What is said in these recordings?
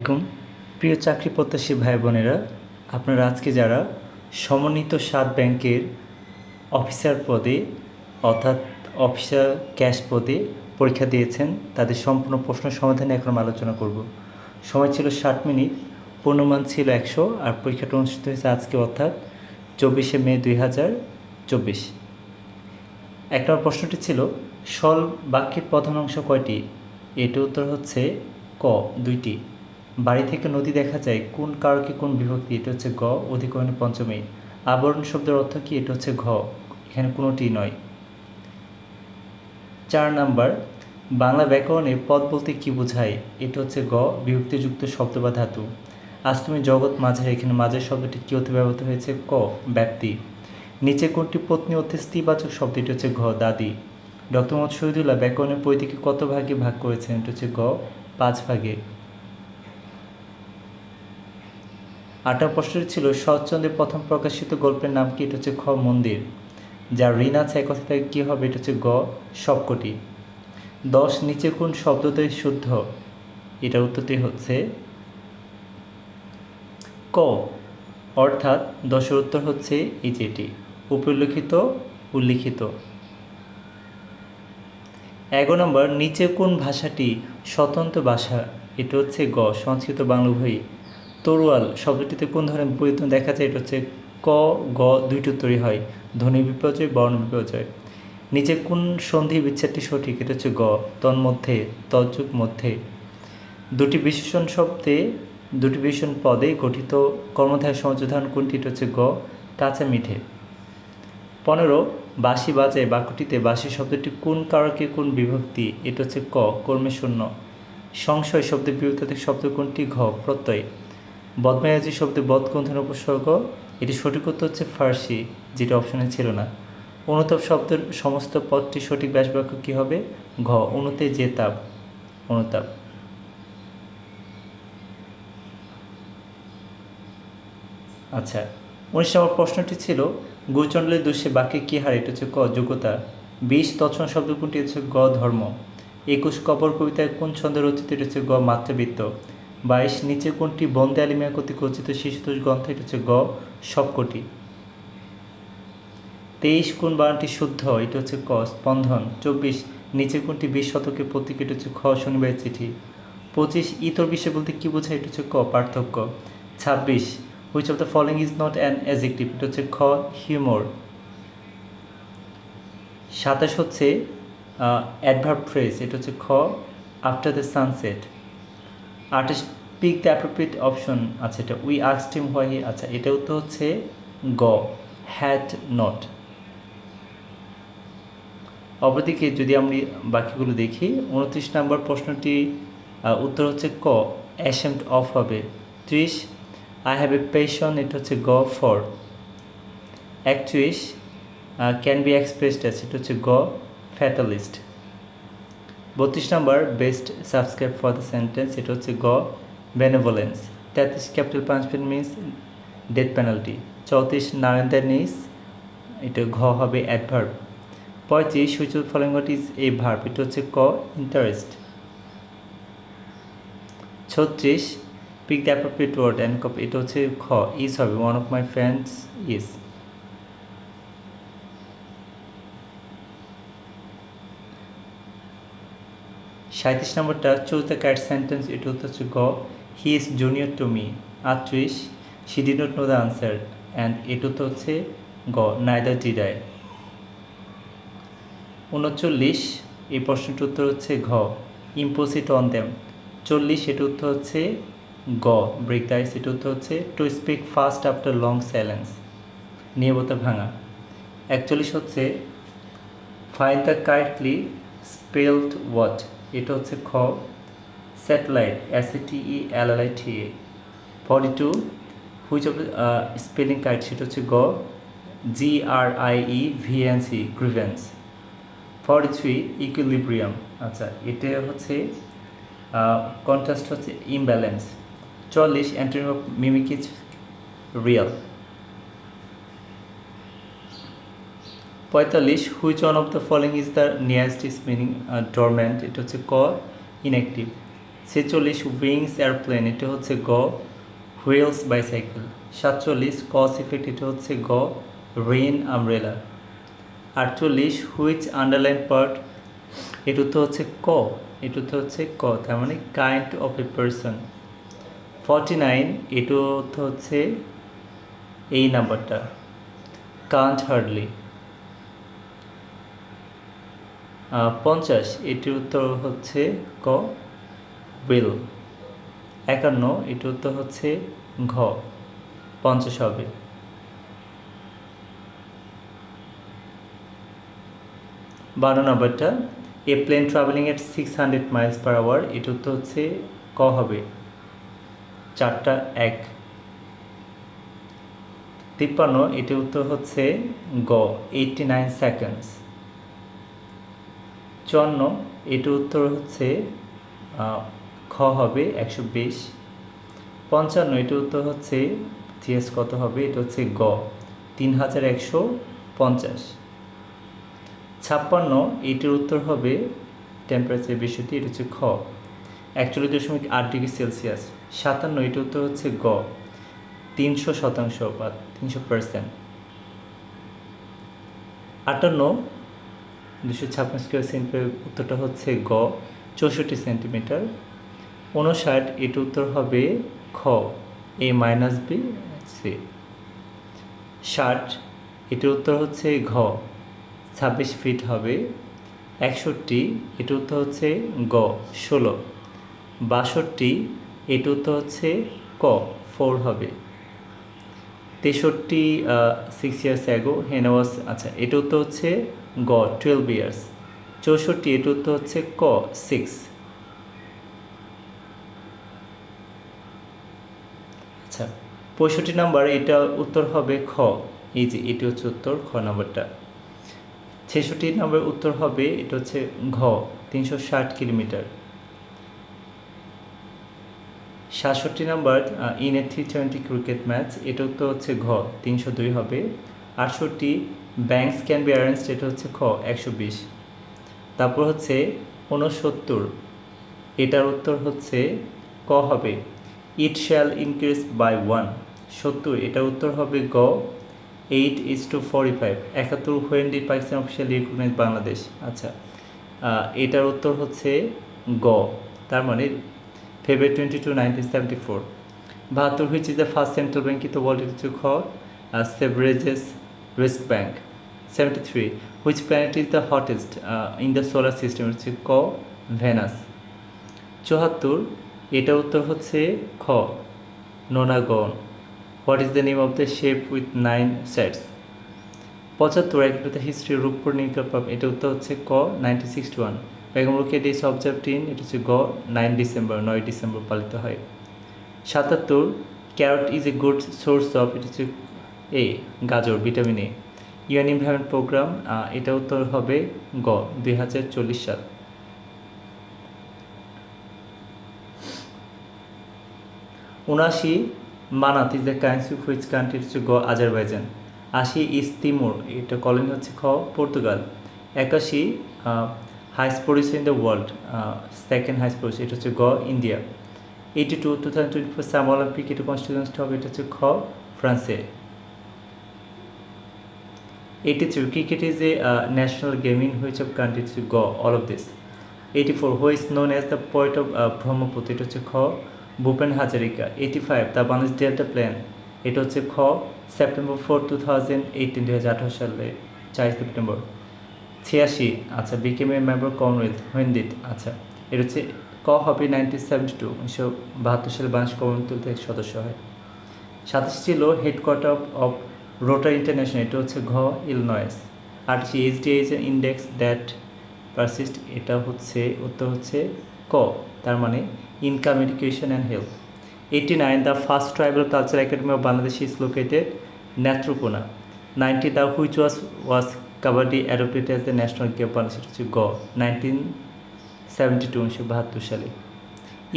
আলাইকুম। প্রিয় চাকরি প্রত্যাশী ভাই বোনেরা, আপনারা আজকে যারা সমন্বিত সাত ব্যাংকের অফিসার পদে, অর্থাৎ অফিসার ক্যাশ পদে পরীক্ষা দিয়েছেন, তাদের সম্পূর্ণ প্রশ্ন সমাধানে এখন আলোচনা করব। সময় ছিল ষাট মিনিট, পূর্ণমান ছিল একশো, আর পরীক্ষাটা অনুষ্ঠিত হয়েছে আজকে, অর্থাৎ চব্বিশে মে দুই হাজার চব্বিশ। এক নম্বর প্রশ্নটি ছিল, সল বাক্যের প্রধান অংশ কয়টি? এটির উত্তর হচ্ছে ক, দুইটি। বাড়ি থেকে নদী দেখা যায়, কোন কারকে কোন বিভক্তি, এটা হচ্ছে গ, অধিকরণে পঞ্চমী। আবরণ শব্দের অর্থ কি, এটা হচ্ছে ঘ, এখানে কোনোটি নয়। চার নাম্বার, বাংলা ব্যাকরণে পদ বলতে কি বোঝায়, এটা হচ্ছে গ, বিভক্তিযুক্ত শব্দ বা ধাতু। আজ তুমি জগৎ মাঝের, এখানে মাঝের শব্দটি কি হতে ব্যবহৃত হয়েছে? ক, ব্যাপ্তি। নিচে কোনটি পত্নী অর্থে স্ত্রীবাচক শব্দ, এটা হচ্ছে ঘ, দাদি। ডক্টর মোহাম্মদ শহীদুল্লাহ ব্যাকরণের বইটিকে কত ভাগে ভাগ করেছেন, এটা হচ্ছে গ, পাঁচ ভাগে। আটটা প্রশ্নটি ছিল শরৎচন্দ্রের প্রথম প্রকাশিত গল্পের নাম কি? এটা হচ্ছে খ মন্দির। যা ঋণ আছে এক কথা থেকে কী হবে? এটা হচ্ছে গ সবকটি। দশ নিচে কোন শব্দটাই শুদ্ধ? এটার উত্তরটি হচ্ছে ক। অর্থাৎ দশের উত্তর হচ্ছে এই যেটি উপলিখিত উল্লিখিত। এগারো নম্বর, নিচে কোন ভাষাটি স্বতন্ত্র ভাষা? এটা হচ্ছে গ, সংস্কৃত, বাংলা, উভয়ই। তরোয়াল শব্দটিতে কোন ধরনের পরিবর্তন দেখা যায়? এটা হচ্ছে ক, গ, দুইটি উত্তরই হয়। ধ্বনি বিপর্যয়, বর্ণ বিপর্যয়। নিচে কোন সন্ধি বিচ্ছেদটি সঠিক? এটা হচ্ছে গ তন্মধ্যে তযুগ মধ্যে। দুটি বিশেষণ শব্দে, দুটি বিশেষণ পদে গঠিত কর্মধায় সংযোজন কোনটি? এটা হচ্ছে গ, কাঁচা মিঠে। পনেরো, বাঁশি বাজায় বাক্যটিতে বাঁশি শব্দটি কোন কারকে কোন বিভক্তি? এটা হচ্ছে ক, কর্মে শূন্য। সংশয় শব্দে বিভক্ত থেকে শব্দ কোনটি? ঘ, প্রত্যয়। বদমায়াজি শব্দে বদ কোন উপসর্গ। এটি সঠিক উত্তর হচ্ছে ফার্সি, যেটি অপশনে ছিল না। অনুতাপ শব্দের সমস্ত পদটি সঠিক ব্যাসবাক্য কী হবে? ঘ, অনুতে যে তাপ অনুতাপ। আচ্ছা উনিশ নম্বর প্রশ্নটি ছিল গুরুচণ্ডলের দোষে বাক্যে কী হার? এটা হচ্ছে ক, যোগ্যতা। বিশ, তৎসম শব্দ কোনটি হচ্ছে গ, ধর্ম। একুশ, কবর কবিতায় কোন ছন্দে রচিত এটা হচ্ছে গ, মাতৃবৃত্ত। বাইশ নিচে কোনটি বন্দে আলিমিয়া কর্তৃক রচিত শিশুতোষ গ্রন্থ, এটা হচ্ছে গ, সবকটি। তেইশ কোন বানানটি শুদ্ধ, এটা হচ্ছে ক, স্পন্ধন। চব্বিশ নিচে কোনটি বিশ শতকের প্রতীক, এটা হচ্ছে খ, শনিবারের চিঠি। পঁচিশ, ইতর বিষয় বলতে কী বোঝায়, এটা হচ্ছে ক, পার্থক্য। ছাব্বিশ which of the following is not an adjective এটা হচ্ছে খ হিউমর সাতাশ হচ্ছে অ্যাডভার্ব ফ্রেজ এটা হচ্ছে খ আফটার দ্য সানসেট আঠাশ পিক দ্য অ্যাপ্রোপ্রিয়েট অপশন আচ্ছা এটা উই আস্ট হিম হোয়াই আচ্ছা এটা উত্তর হচ্ছে গ হ্যাড নট অপরদিকে যদি আমরা বাকিগুলো দেখি, উনত্রিশ নম্বর প্রশ্নটি উত্তর হচ্ছে ক অ্যাসেম্ট অফ হবে। ত্রিশ আই হ্যাভ এ পেশন এটা হচ্ছে গ ফর একত্রিশ ক্যান বি এক্সপ্রেসড অ্যাস এটা হচ্ছে গ ফ্যাটালিস্ট বত্রিশ নম্বর best subscribe for the sentence এটা হচ্ছে গ বেনেভোলেন্স তেত্রিশ capital punishment means death penalty চৌত্রিশ নারায়ণ নিস এটা ঘ হবে অ্যাডভার্ব পঁয়ত্রিশ which following is a verb এটা হচ্ছে ক ইন্টারেস্ট ছত্রিশ pick the appropriate word and cop এটা হচ্ছে খ ইজ হবে one of my friends is সাঁত্রিশ নম্বরটা চুজ দ্য ক্যাট সেন্টেন্স এটা হচ্ছে গ। He is junior to me আটত্রিশ she D not know the answer and এটা তো হচ্ছে গ নাইদার ডিড আই উনচল্লিশ, এই প্রশ্নটির উত্তর হচ্ছে ঘ ইম্পোসিট অন দেম চল্লিশ এটা উত্তর হচ্ছে গ ব্রেক দাইস এটা উত্তর হচ্ছে to speak first after long silence নিয়মতা ভাঙা। একচল্লিশ হচ্ছে find the correctly spelled word এটা হচ্ছে খ satellite S A T E L L I T A forty two which of spelling correct সেটা হচ্ছে গ? G R I E V N C grievance forty three equilibrium আচ্ছা এটা হচ্ছে contrast হচ্ছে ইমব্যালেন্স চল্লিশ antonym of mimic is real পঁয়তাল্লিশ which one of the following is the nearest is meaning dormant এটা হচ্ছে ক ইনঅ্যাক্টিভ ছেচল্লিশ উইংস এয়ারপ্লেন, এটা হচ্ছে গ হুইলস বাইসাইকেল। সাতচল্লিশ কস ইফেক্ট, এটা হচ্ছে গ রেইন আমব্রেলা। আটচল্লিশ হুইচ আন্ডারলাইন পার্ট এটা তো হচ্ছে ক এটা তো হচ্ছে ক, তার মানে kind of a person. Forty nine এটা তো হচ্ছে এই নাম্বারটা, কান্ট হার্ডলি। পঞ্চাশ এটির উত্তর হচ্ছে ক উইল একান্ন এটির উত্তর হচ্ছে ঘ, পঞ্চাশ হবে। বারো নম্বরটা a plane travelling at six hundred miles per hour এটা উত্তর হচ্ছে ক হবে। চারটা, এক। তিপ্পান্ন এটির উত্তর হচ্ছে গ এইটটি নাইন সেকেন্ডস চুয়ান্ন এটির উত্তর হচ্ছে খ হবে একশো বিশ, পঞ্চান্ন এটির উত্তর হচ্ছে জিএস কত হবে? এটা হচ্ছে গ, তিন হাজার একশো পঞ্চাশ। ছাপ্পান্ন, এটির উত্তর হবে টেম্পারেচার বিষয়টি এটা হচ্ছে খ, একচল্লিশ দশমিক আট ডিগ্রি সেলসিয়াস। সাতান্ন, এটির উত্তর হচ্ছে গ, তিনশো শতাংশ বা তিনশো পার্সেন্ট আটান্ন, দুশো ছাপ্পান্ন স্কোয়ার সেন্টিমিটার উত্তরটা হচ্ছে গ, চৌষট্টি সেন্টিমিটার উনষাট এটি উত্তর হবে খ, এ মাইনাস বি সি ষাট এটির উত্তর হচ্ছে ঘ, ছাব্বিশ ফিট হবে। একষট্টি এটির উত্তর হচ্ছে গ, ষোলো। বাষট্টি এটির উত্তর হচ্ছে ক ফোর হবে। তেষট্টি সিক্স ইয়ার্স অ্যাগো হেনাওয়াস আচ্ছা এটা উত্তর হচ্ছে গ টুয়েলভ ইয়ার্স চৌষট্টি এটা উত্তর হচ্ছে ক সিক্স আচ্ছা পঁয়ষট্টি নাম্বার, এটা উত্তর হবে খ। এই যে, এটি হচ্ছে উত্তর, খ নাম্বারটা। ছেষট্টি নম্বর উত্তর হবে, এটা হচ্ছে ঘ, তিনশো ষাট কিলোমিটার। সাতষট্টি number in a three twenty cricket match এটা উত্তর হচ্ছে ঘ, তিনশো দুই হবে। আটষট্টি ব্যাংকস ক্যান বি অ্যারেঞ্জ এটা হচ্ছে খ, একশো বিশ। তারপর হচ্ছে ঊনসত্তর, এটার উত্তর হচ্ছে ক হবে। It shall increase by one সত্তর এটার উত্তর হবে গ। Eight is two forty five একাত্তর when the Pakistan official recognise Bangladesh আচ্ছা এটার উত্তর হচ্ছে গ। তার মানে February twenty two nineteen seventy four বাহাত্তর which is the first central bank in world হচ্ছে খ Sveriges Riksbank seventy three which planet is the hottest in the solar system হচ্ছে ক ভেনাস চুয়াত্তর এটা উত্তর হচ্ছে খ nonagon what is the name of the shape with nine sides পঁচাত্তর একটা হিস্ট্রি রূপপুর নিউক্লিয়ার পাম্প এটা উত্তর হচ্ছে ক ninety sixty one Begum Rokeya day observed এটা হচ্ছে গ নাইন ডিসেম্বর নয় ডিসেম্বর পালিত হয়। সাতাত্তর carrot is a good source of এটা হচ্ছে এ গাজর vitamin A UN environment programme এটা উত্তর হবে গ, দুই হাজার চল্লিশ সাল। উনাশি manat is the currency which country হচ্ছে গ আজারবাইজান। আশি ইজ তিমুর, এটা কলোনি হচ্ছে খ, পর্তুগাল। একাশি highest produce in the world second highest produce এটা হচ্ছে গ, India. Eighty two two thousand twenty four summer Olympic এটা কনস্টিটিউন্স হবে এটা হচ্ছে খ, ফ্রান্সে। Eighty three cricket is a national game in which of country হচ্ছে গ all of this eighty four which known as the point of Brahmaputra এটা হচ্ছে খ Bhupen Hazarika eighty five the Bangladesh delta plan এটা হচ্ছে খ, September four two thousand eighteen দুই হাজার আঠারো সালে চার সেপ্টেম্বর। ছিয়াশি আচ্ছা became a member Commonwealth when did it আচ্ছা। এটা হচ্ছে ক হবে নাইনটিন সেভেন্টি টু উনিশশো বাহাত্তর সালে বাংলাদেশ কমনওয়েলথ সদস্য হয়। সাতাশ ছিল হেডকোয়ার্টার অফ রোটার ইন্টারন্যাশনাল এটা হচ্ছে ঘ, ইলনয়েস। আটটি এইচডিএইচ ইন্ডেক্স দ্যাট পারসিস্ট এটা হচ্ছে, উত্তর হচ্ছে ক, তার মানে income education and health eighty nine the first tribal culture academy of Bangladesh is located Netrokona ninety the which was was kabaddi adopted as the national game Bangladesh হচ্ছে গ nineteen seventy two উনিশশো বাহাত্তর সালে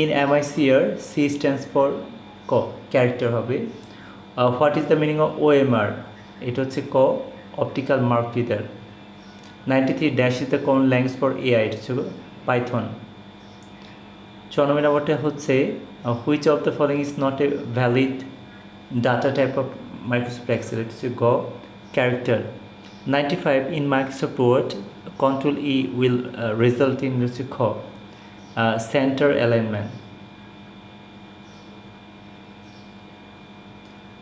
in MICR C stands for ক character হবে। What is the meaning of O M R এটা হচ্ছে ক optical mark reader ninety three dash is the common language for AI এটা হচ্ছে পাইথন চন্দ্রমী নাম্বারটা হচ্ছে which of the following is not a valid data type of Microsoft Excel এটা হচ্ছে গ character ninety five in Microsoft Word control E will result in হচ্ছে খ centre alignment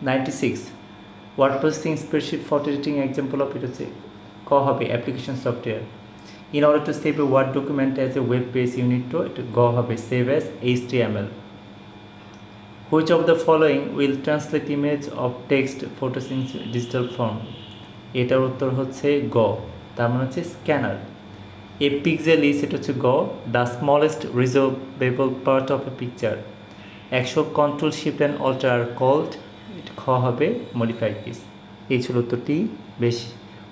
ninety six word processing spreadsheet photo editing example of এটা হচ্ছে ক হবে application software to save a word document as a web page unit two এটা গ হবে save as H T M L which of the following will translate image of text photos in digital form এটার উত্তর হচ্ছে গ তার মানে হচ্ছে স্ক্যানার এ পিকজেল ইস এটা হচ্ছে গ the smallest resolvable part of a picture একশো control shift and alter called খ হবে মডিফাইড পিস এই ছিল উত্তরটি। বেশ,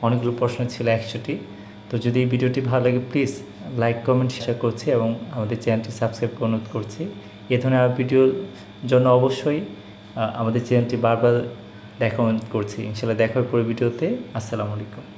অনেকগুলো প্রশ্ন ছিল একশোটি। তো যদি এই ভিডিওটি ভালো লাগে প্লিজ লাইক কমেন্ট শেয়ার করছি এবং আমাদের চ্যানেলটি সাবস্ক্রাইব করে অনুরোধ করছি। এ ধরনের আর ভিডিওর জন্য অবশ্যই আমাদের চ্যানেলটি বারবার দেখা অনুরোধ করছি। ইনশাল্লাহ দেখার পরে ভিডিওতে আসসালামু আলাইকুম।